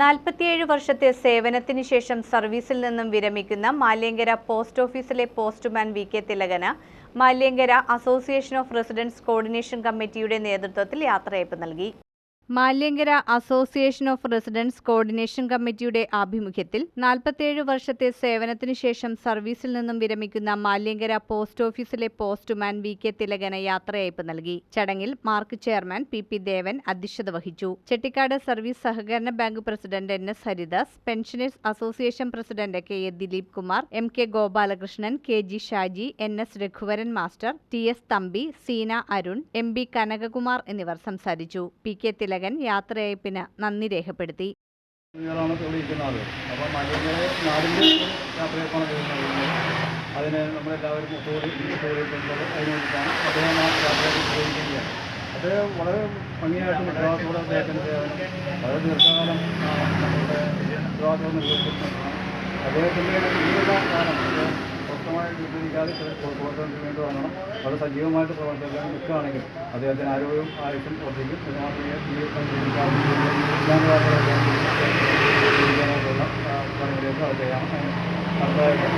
നാൽപ്പത്തിയേഴ് വർഷത്തെ സേവനത്തിന് ശേഷം സർവീസിൽ നിന്നും വിരമിക്കുന്ന മാല്യങ്കര പോസ്റ്റ് ഓഫീസിലെ postman V K Thilakan Maliankara association of residence coordination കമ്മിറ്റിയുടെ നേതൃത്വത്തിൽ യാത്രയയപ്പ് നൽകി. Maliankara association of residence coordination കമ്മിറ്റിയുടെ ആഭിമുഖ്യത്തിൽ നാൽപ്പത്തിയേഴ് വർഷത്തെ സേവനത്തിനു ശേഷം സർവീസിൽ നിന്നും വിരമിക്കുന്ന മാല്യങ്കര പോസ്റ്റ് ഓഫീസിലെ പോസ്റ്റ്മാൻ വി കെ തിലകന് യാത്രയയപ്പ് നൽകി. ചടങ്ങിൽ mark chairman P P Devan അധ്യക്ഷത വഹിച്ചു. ചെട്ടിക്കാട് സർവീസ് സഹകരണ bank president N S Haridas pensioners association president K A Dileep Kumar M K Gopalakrishnan K G Shaji N S Raghuvaran master T S Thampi Seena Arun M B Kanakakumar എന്നിവർ സംസാരിച്ചു. P K Thilakan യാത്രയയപ്പിന് നന്ദി രേഖപ്പെടുത്തി. നമ്മളെല്ലാവരും അത് വളരെ അദ്ദേഹത്തിന്റെ സേവനം നിർവഹിച്ചിട്ടുള്ളതാണ്. അദ്ദേഹത്തിന്റെ ജീവിത ജീവിക്കാതെ പ്രവർത്തനത്തിന് വേണ്ടി വാങ്ങണം വളരെ സജീവമായിട്ട് പ്രവർത്തിക്കാൻ നിൽക്കുകയാണെങ്കിൽ അദ്ദേഹത്തിന് ആരോഗ്യവും ആയുസും വർദ്ധിക്കും. ഇത് മാത്രമേ ജീവിതം ജീവിക്കാനുള്ള ജീവിക്കാനായിട്ടുള്ള പണികളിലേക്ക് അത് ചെയ്യാം അടുത്തതായിട്ട്